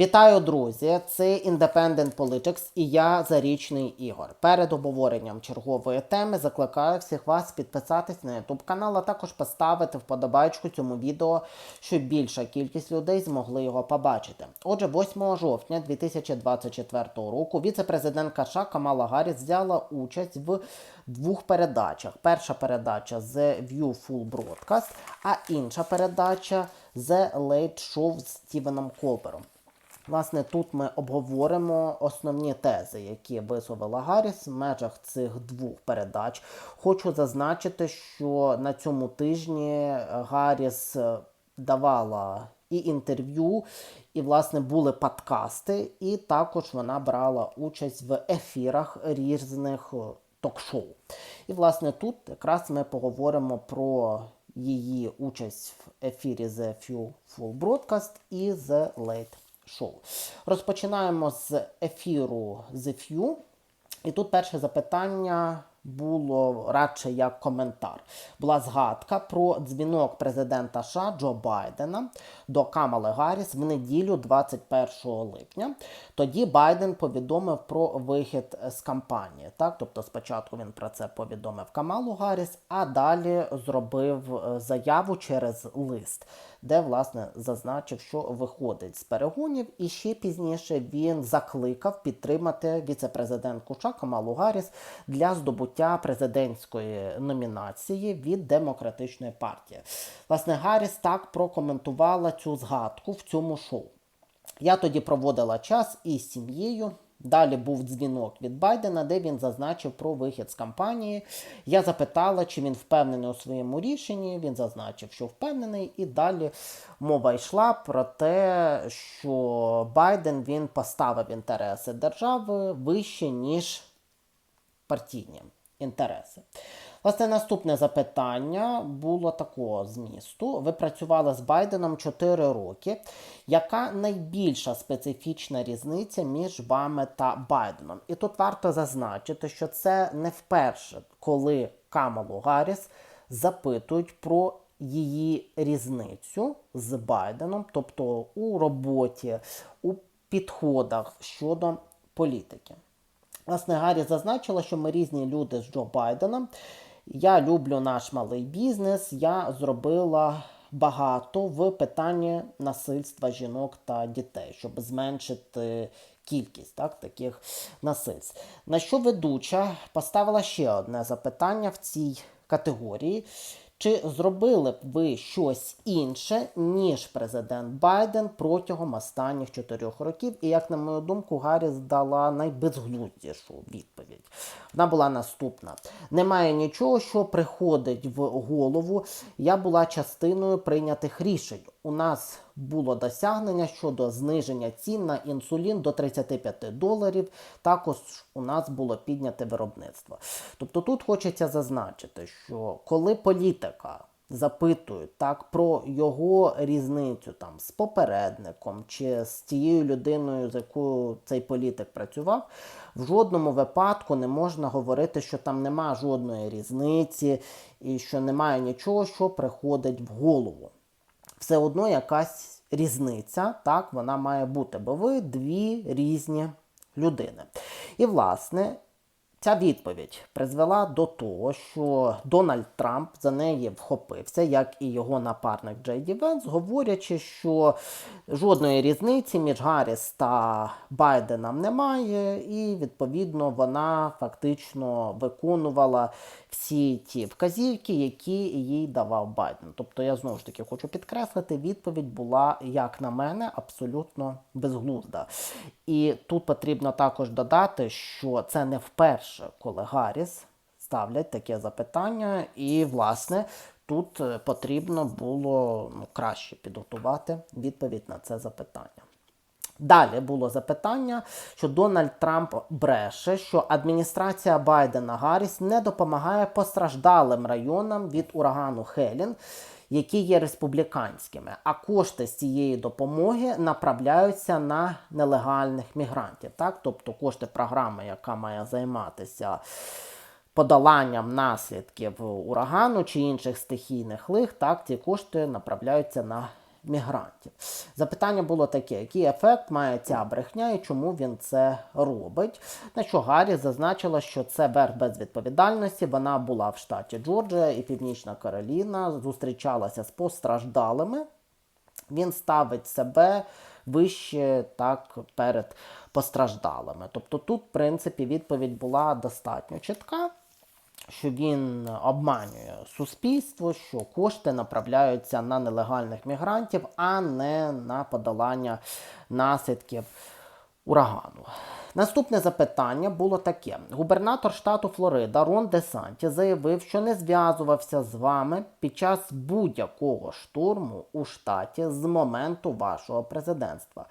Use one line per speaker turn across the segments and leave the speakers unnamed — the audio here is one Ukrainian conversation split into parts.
Вітаю, друзі! Це Independent Politics і я Зарічний Ігор. Перед обговоренням чергової теми закликаю всіх вас підписатись на YouTube канал, а також поставити вподобайку цьому відео, щоб більша кількість людей змогли його побачити. Отже, 8 жовтня 2024 року віце-президентка США Камала Гарріс взяла участь в двох передачах. Перша передача The View Full Broadcast, а інша передача The Late Show з Стівеном Колбером. Власне, тут ми обговоримо основні тези, які висловила Гарріс в межах цих двох передач. Хочу зазначити, що на цьому тижні Гарріс е, давала і інтерв'ю, і, власне, були подкасти, і також вона брала участь в ефірах різних е, ток-шоу. І, власне, тут якраз ми поговоримо про її участь в ефірі The Few Full Broadcast і The Late Show. Розпочинаємо з ефіру The Few. І тут перше запитання було радше як коментар. Була згадка про дзвінок президента США Джо Байдена до Камали Гарріс в неділю 21 липня. Тоді Байден повідомив про вихід з кампанії. Так? Тобто спочатку він про це повідомив Камалу Гарріс, а далі зробив е, заяву через лист, де власне зазначив, що виходить з перегонів, і ще пізніше він закликав підтримати віце-президентку США Камалу Гарріс для здобуття президентської номінації від демократичної партії. Власне, Гарріс так прокоментувала цю згадку в цьому шоу. Я тоді проводила час із сім'єю. Далі був дзвінок від Байдена, де він зазначив про вихід з кампанії. Я запитала, чи він впевнений у своєму рішенні. Він зазначив, що впевнений, і далі мова йшла про те, що Байден він поставив інтереси держави вище, ніж партійні інтереси. Власне, наступне запитання було такого змісту. Ви працювали з Байденом 4 роки. Яка найбільша специфічна різниця між вами та Байденом? І тут варто зазначити, що це не вперше, коли Камалу Гарріс запитують про її різницю з Байденом, тобто у роботі, у підходах щодо політики. Власне, Гаррі зазначила, що ми різні люди з Джо Байденом. Я люблю наш малий бізнес. Я зробила багато в питанні насильства жінок та дітей, щоб зменшити кількість так, таких насильств. На що ведуча поставила ще одне запитання в цій категорії. Чи зробили б ви щось інше, ніж президент Байден протягом останніх чотирьох років? І як на мою думку, Гарріс дала найбезглуздішу відповідь. Вона була наступна: немає нічого, що приходить в голову. Я була частиною прийнятих рішень. У нас було досягнення щодо зниження цін на інсулін до 35 доларів. Також у нас було підняте виробництво. Тобто тут хочеться зазначити, що коли політика запитують так про його різницю там з попередником чи з тією людиною, з якою цей політик працював, в жодному випадку не можна говорити, що там нема жодної різниці і що немає нічого, що приходить в голову все одно якась різниця, так, вона має бути, бо ви дві різні людини. І, власне, ця відповідь призвела до того, що Дональд Трамп за неї вхопився, як і його напарник Джей Ді Венс, говорячи, що жодної різниці між Гарріс та Байденом немає, і відповідно вона фактично виконувала всі ті вказівки, які їй давав Байден. Тобто, я знову ж таки хочу підкреслити, відповідь була, як на мене, абсолютно безглузда. І тут потрібно також додати, що це не вперше, коли Гарріс ставлять таке запитання, і, власне, тут е, потрібно було ну, краще підготувати відповідь на це запитання. Далі було запитання, що Дональд Трамп бреше, що адміністрація Байдена Гарріс не допомагає постраждалим районам від урагану Хелін, які є республіканськими, а кошти з цієї допомоги направляються на нелегальних мігрантів. Так? Тобто кошти програми, яка має займатися подоланням наслідків урагану чи інших стихійних лих, так, ці кошти направляються на мігрантів. Запитання було таке: який ефект має ця брехня і чому він це робить? На що Гаррі зазначила, що це верх безвідповідальності. Вона була в штаті Джорджія і Північна Кароліна, зустрічалася з постраждалими. Він ставить себе вище так перед постраждалими. Тобто тут, в принципі, відповідь була достатньо чітка що він обманює суспільство, що кошти направляються на нелегальних мігрантів, а не на подолання наслідків урагану. Наступне запитання було таке: губернатор штату Флорида Рон Де Санті заявив, що не зв'язувався з вами під час будь-якого штурму у штаті з моменту вашого президентства,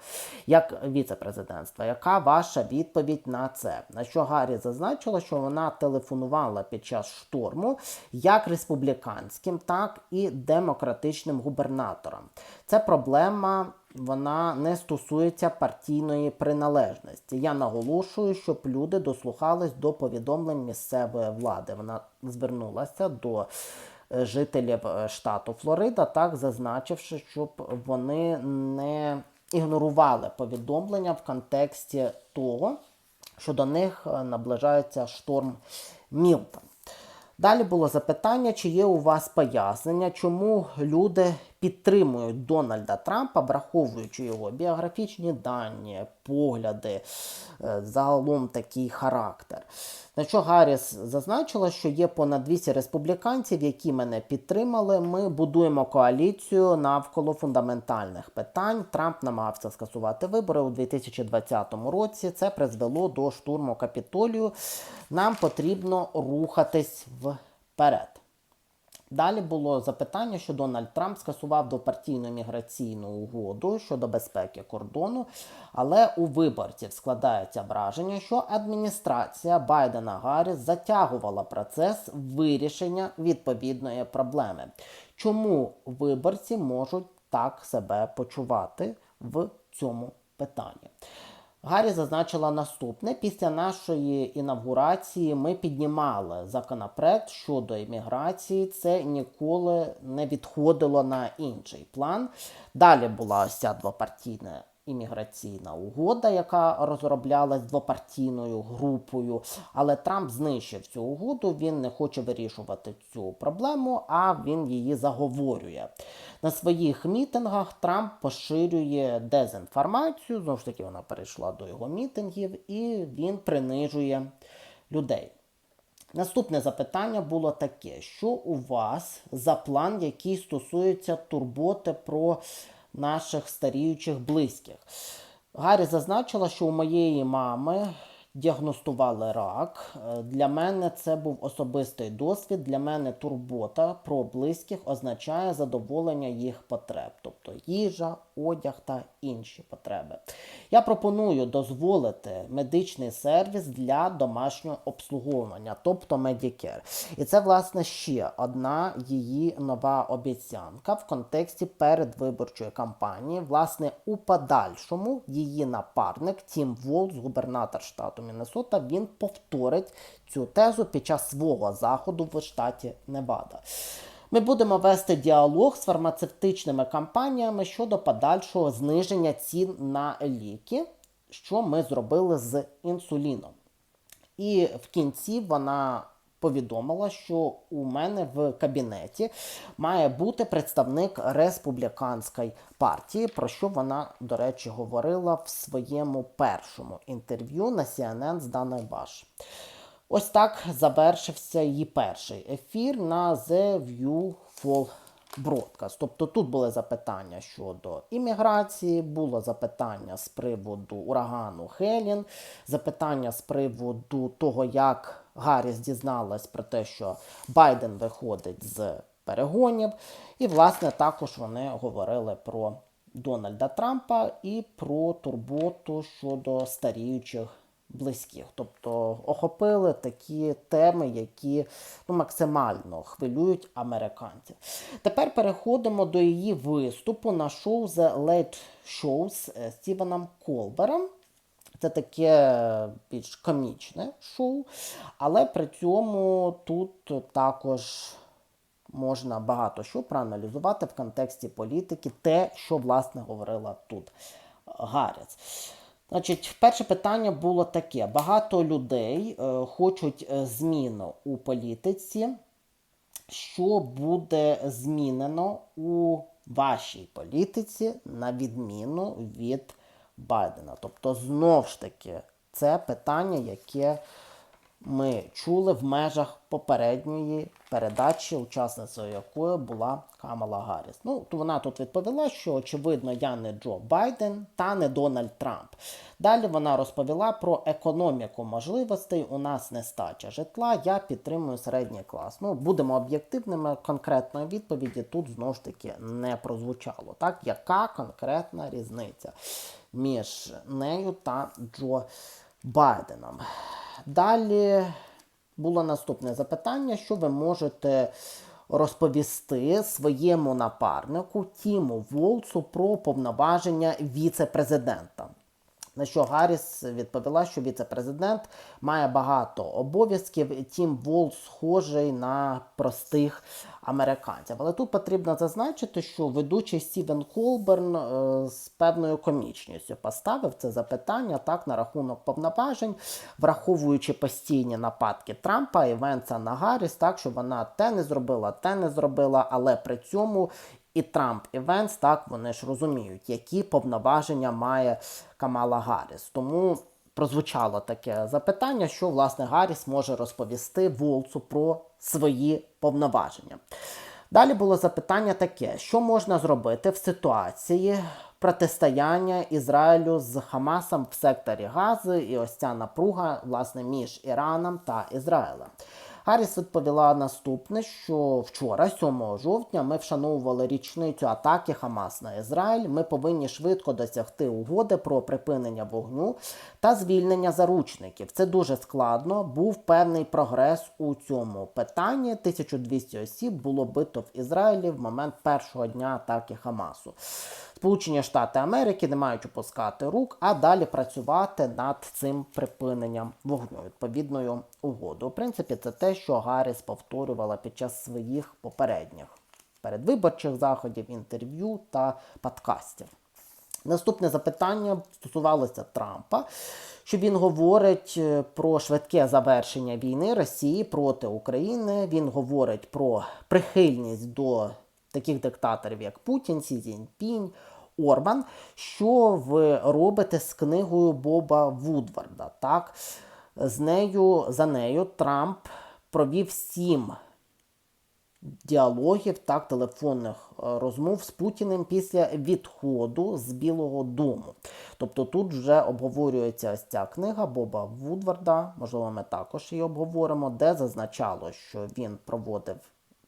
як віце-президентства. Яка ваша відповідь на це? На що Гаррі зазначила, що вона телефонувала під час штурму як республіканським, так і демократичним губернаторам. Це проблема вона не стосується партійної приналежності. Я наголошую, щоб люди дослухались до повідомлень місцевої влади. Вона звернулася до е, жителів е, штату Флорида, так зазначивши, щоб вони не ігнорували повідомлення в контексті того, що до них е, наближається шторм Мілтон. Далі було запитання, чи є у вас пояснення, чому люди підтримують Дональда Трампа, враховуючи його біографічні дані, погляди, е, загалом такий характер. На що Гарріс зазначила, що є понад 200 республіканців, які мене підтримали. Ми будуємо коаліцію навколо фундаментальних питань. Трамп намагався скасувати вибори у 2020 році. Це призвело до штурму капітолію. Нам потрібно рухатись вперед. Далі було запитання, що Дональд Трамп скасував двопартійну міграційну угоду щодо безпеки кордону, але у виборців складається враження, що адміністрація Байдена Гарріс затягувала процес вирішення відповідної проблеми. Чому виборці можуть так себе почувати в цьому питанні? Гаррі зазначила наступне: після нашої інавгурації ми піднімали законопроект щодо імміграції. Це ніколи не відходило на інший план. Далі була ця двопартійна імміграційна угода, яка розроблялась двопартійною групою. Але Трамп знищив цю угоду. Він не хоче вирішувати цю проблему, а він її заговорює. На своїх мітингах Трамп поширює дезінформацію. Знову ж таки, вона перейшла до його мітингів, і він принижує людей. Наступне запитання було таке: що у вас за план, який стосується турботи про наших старіючих близьких? Гаррі зазначила, що у моєї мами діагностували рак. Е, Для мене це був особистий досвід. Для мене турбота про близьких означає задоволення їх потреб, тобто їжа, одяг та інші потреби. Я пропоную дозволити медичний сервіс для домашнього обслуговування, тобто Medicare. І це, власне, ще одна її нова обіцянка в контексті передвиборчої кампанії. Власне, у подальшому її напарник Тім Волз, губернатор штату Міннесота, він повторить цю тезу під час свого заходу в штаті Невада. Ми будемо вести діалог з фармацевтичними компаніями щодо подальшого зниження цін на ліки, що ми зробили з інсуліном. І в кінці вона повідомила, що у мене в кабінеті має бути представник республіканської партії, про що вона, до речі, говорила в своєму першому інтерв'ю на CNN з Даною Баш. Ось так завершився її перший ефір на The View Fall Broadcast. Тобто тут були запитання щодо імміграції, було запитання з приводу урагану Хелін, запитання з приводу того, як Гарріс дізналась про те, що Байден виходить з перегонів. І, власне, також вони говорили про Дональда Трампа і про турботу щодо старіючих близьких. Тобто охопили такі теми, які ну, максимально хвилюють американців. Тепер переходимо до її виступу на шоу The Late Show з Стівеном Колбером. Це таке більш комічне шоу, але при цьому тут також можна багато що проаналізувати в контексті політики, те, що власне говорила тут Гарріс. Значить, перше питання було таке: багато людей е, хочуть е, змін у політиці. Що буде змінено у вашій політиці на відміну від Байдена? Тобто, знов ж таки, це питання, яке ми чули в межах попередньої передачі, учасницею якої була Камала Гарріс. Ну, то вона тут відповіла, що очевидно я не Джо Байден та не Дональд Трамп. Далі вона розповіла про економіку можливостей. У нас нестача житла. Я підтримую середній клас. Ну, будемо об'єктивними. Конкретної відповіді тут знову ж таки не прозвучало. Так, яка конкретна різниця між нею та Джо Байденом? Далі було наступне запитання, що ви можете розповісти своєму напарнику Тіму Волцу про повноваження віце-президента. На що Гарріс відповіла, що віце-президент має багато обов'язків. Тім Волц схожий на простих американців. Але тут потрібно зазначити, що ведучий Стівен Колберн е, з певною комічністю поставив це запитання так на рахунок повноважень, враховуючи постійні нападки Трампа і Венса на Гарріс, так що вона те не зробила, те не зробила, але при цьому і Трамп і Венс, так вони ж розуміють, які повноваження має Камала Гарріс. Тому прозвучало таке запитання, що власне Гарріс може розповісти Волцу про свої повноваження. Далі було запитання таке: що можна зробити в ситуації протистояння Ізраїлю з Хамасом в секторі Гази, і ось ця напруга власне між Іраном та Ізраїлем. Гарріс відповіла наступне, що вчора, 7 жовтня, ми вшановували річницю атаки Хамас на Ізраїль. Ми повинні швидко досягти угоди про припинення вогню та звільнення заручників. Це дуже складно. Був певний прогрес у цьому питанні. 1200 осіб було бито в Ізраїлі в момент першого дня атаки Хамасу. Сполучені Штати Америки не мають опускати рук, а далі працювати над цим припиненням вогню відповідною угодою. У принципі, це те, що Гарріс повторювала під час своїх попередніх передвиборчих заходів, інтерв'ю та подкастів. Наступне запитання стосувалося Трампа, що він говорить е, про швидке завершення війни Росії проти України. Він говорить про прихильність до таких диктаторів, як Путін, Сі Цзіньпінь, Орбан. Що ви робите з книгою Боба Вудварда? Так, з нею за нею Трамп провів сім діалогів, так, телефонних е, розмов з Путіним після відходу з Білого Дому. Тобто тут вже обговорюється ось ця книга Боба Вудварда, можливо, ми також її обговоримо, де зазначало, що він проводив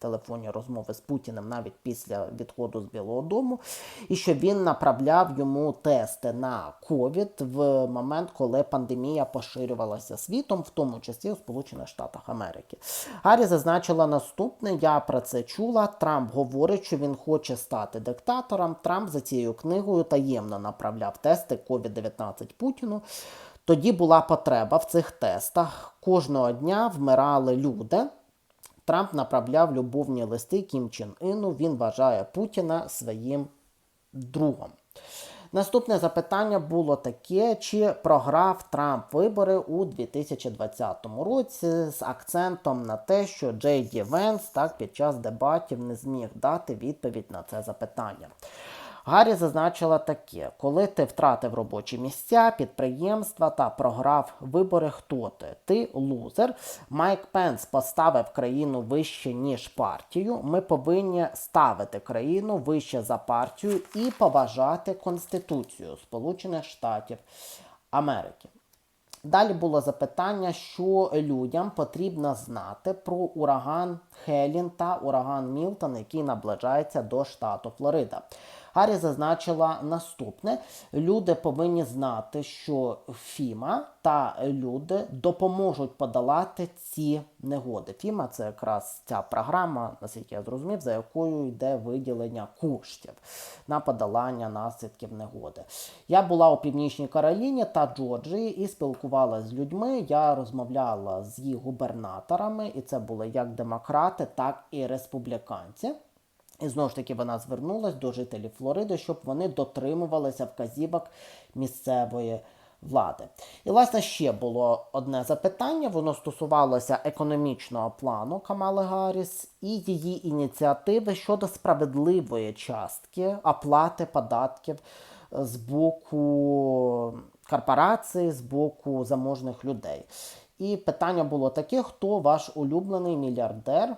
телефонні розмови з Путіним навіть після відходу з Білого Дому, і що він направляв йому тести на ковід в момент, коли пандемія поширювалася світом, в тому числі у Сполучених Штатах Америки. Гаррі зазначила наступне: я про це чула. Трамп говорить, що він хоче стати диктатором. Трамп за цією книгою таємно направляв тести COVID-19 Путіну. Тоді була потреба в цих тестах. Кожного дня вмирали люди. Трамп направляв любовні листи Кім Чен Іну. Він вважає Путіна своїм другом. Наступне запитання було таке: чи програв Трамп вибори у 2020 році з акцентом на те, що Джей Ді Венс так під час дебатів не зміг дати відповідь на це запитання. Гаррі зазначила таке: коли ти втратив робочі місця, підприємства та програв вибори, хто ти? Ти лузер. Майк Пенс поставив країну вище, ніж партію. Ми повинні ставити країну вище за партію і поважати Конституцію Сполучених Штатів Америки. Далі було запитання, що людям потрібно знати про ураган Хелін та ураган Мілтон, який наближається до штату Флорида. Гарріс зазначила наступне: люди повинні знати, що Фіма та люди допоможуть подолати ці негоди. Фіма це якраз ця програма, наскільки я зрозумів, за якою йде виділення коштів на подолання наслідків негоди. Я була у Північній Кароліні та Джорджії і спілкувалася з людьми. Я розмовляла з їх губернаторами, і це були як демократи, так і республіканці. І знову ж таки вона звернулася до жителів Флориди, щоб вони дотримувалися вказівок місцевої влади. І, власне, ще було одне запитання. Воно стосувалося економічного плану Камали Гарріс і її ініціативи щодо справедливої частки оплати податків з боку корпорацій, з боку заможних людей. І питання було таке: хто ваш улюблений мільярдер?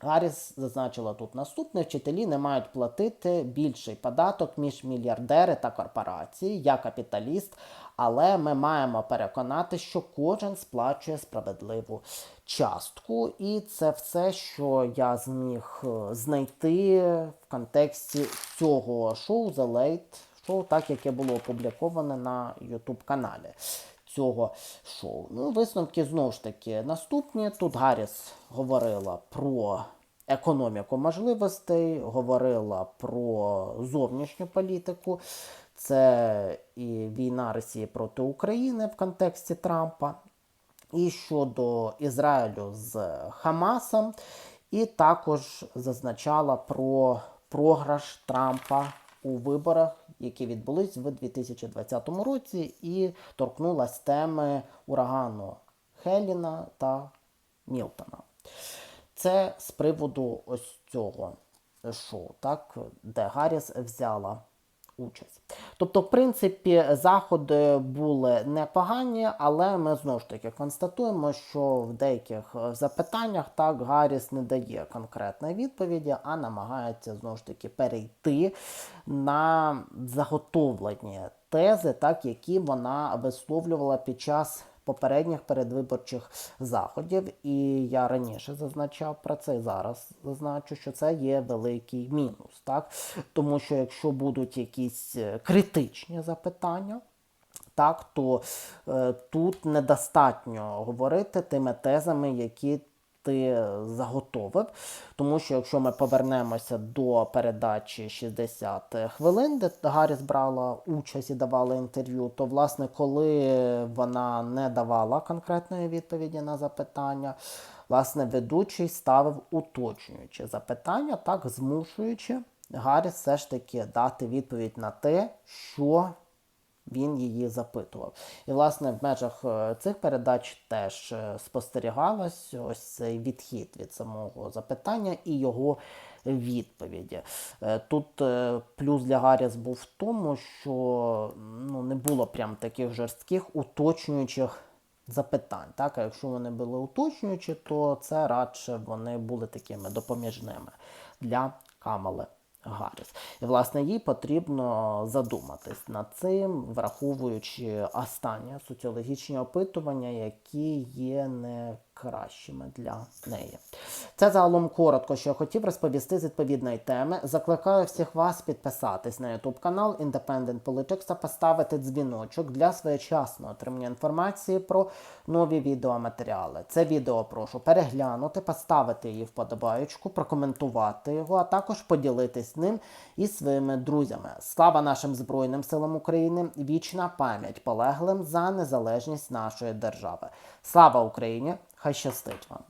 Гарріс зазначила тут наступне: вчителі не мають платити більший податок між мільярдери та корпорації. Я капіталіст, але ми маємо переконати, що кожен сплачує справедливу частку. І це все, що я зміг е, знайти в контексті цього шоу The Late Show, так яке було опубліковане на YouTube каналі цього шоу. Ну, висновки знову ж таки наступні. Тут Гарріс говорила про економіку можливостей, говорила про зовнішню політику. Це і війна Росії проти України в контексті Трампа, і щодо Ізраїлю з Хамасом, і також зазначала про програш Трампа у виборах, які відбулись в 2020 році, і торкнулась теми урагану Хеліна та Мілтона. Це з приводу ось цього шоу, так, де Гарріс взяла участь. Тобто, в принципі, заходи були непогані, але ми знову ж таки констатуємо, що в деяких е, запитаннях так Гарріс не дає конкретної відповіді, а намагається знову ж таки перейти на заготовлені тези, так, які вона висловлювала під час попередніх передвиборчих заходів. І я раніше зазначав про це і зараз зазначу, що це є великий мінус. Так? Тому що якщо будуть якісь е, критичні запитання, так, то е, тут недостатньо говорити тими тезами, які ти заготовив. Тому що якщо ми повернемося до передачі 60 хвилин, де Гарріс брала участь і давала інтерв'ю, то власне, коли вона не давала конкретної відповіді на запитання, власне, ведучий ставив уточнюючі запитання, так змушуючи Гарріс все ж таки дати відповідь на те, що він її запитував. І, власне, в межах е, цих передач теж е, спостерігалось ось цей відхід від самого запитання і його відповіді. Е, Тут плюс для Гарріс був в тому, що ну, не було прям таких жорстких уточнюючих. Запитань, так, а якщо вони були уточнюючі, то це радше вони були такими допоміжними для Камали Гарріс. І, власне, їй потрібно задуматись над цим, враховуючи останні соціологічні опитування, які є не кращими для неї. Це загалом коротко, що я хотів розповісти з відповідної теми. Закликаю всіх вас підписатись на YouTube канал Independent Politics та поставити дзвіночок для своєчасного отримання інформації про нові відеоматеріали. Це відео прошу переглянути, поставити її вподобаючку, прокоментувати його, а також поділитись ним із своїми друзями. Слава нашим Збройним силам України! Вічна пам'ять полеглим за незалежність нашої держави. Слава Україні! Хай щастить вам!